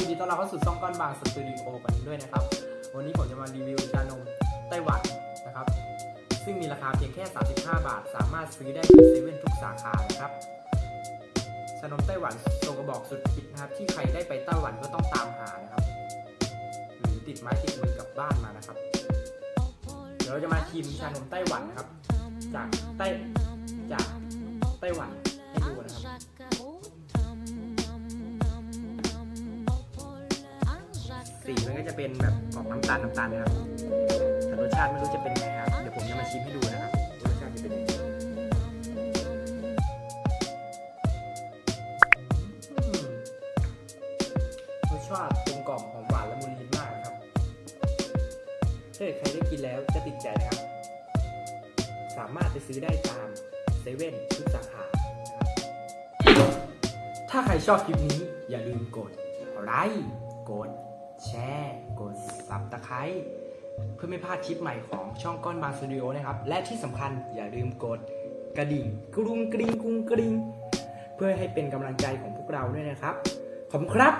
ดีต้อนรับเข้าสู่ช่องก้อนบางสตูดิโอกันด้วยนะครับ วันนี้ผมจะมารีวิวชานมไต้หวันนะครับ ซึ่งมีราคาเพียงแค่ 35 บาท สามารถซื้อได้ที่เซเว่นทุกสาขานะครับชานมไต้หวันทรงกระบอกสุดฮิตนะครับ ที่ใครได้ไปไต้หวันก็ต้องตามหานะครับ หรือติดไม้ติดมือกลับบ้านมานะครับ เดี๋ยวเราจะมาชิมชานมไต้หวันนะครับ จากไต้จากไต้หวัน สีมันก็จะเป็นแบบออกน้ำตาลน้ำตาลนะครับแต่รสชาติไม่รู้จะเป็นไงครับ เดี๋ยวผมจะมาชิมให้ดูนะครับรสชาติจะเป็นยังไงรสชาติกลมกล่อมหอมหวานละมุนลิ้นมากนะครับถ้าเกิดใครได้กินแล้วจะติดใจนะครับ สามารถไปซื้อได้ตามเซเว่นทุกสาขาถ้าใครชอบคลิปนี้อย่าลืมกดไลค์กด แชร์ กดซับตะไคร้เพื่อไม่พลาดคลิปใหม่ของช่องก้อนบางสตูดิโอนะครับ และที่สำคัญอย่าลืมกดกระดิ่งกรุงกริงกรุงกริง เพื่อให้เป็นกำลังใจของพวกเราด้วยนะครับ ขอบคุณครับ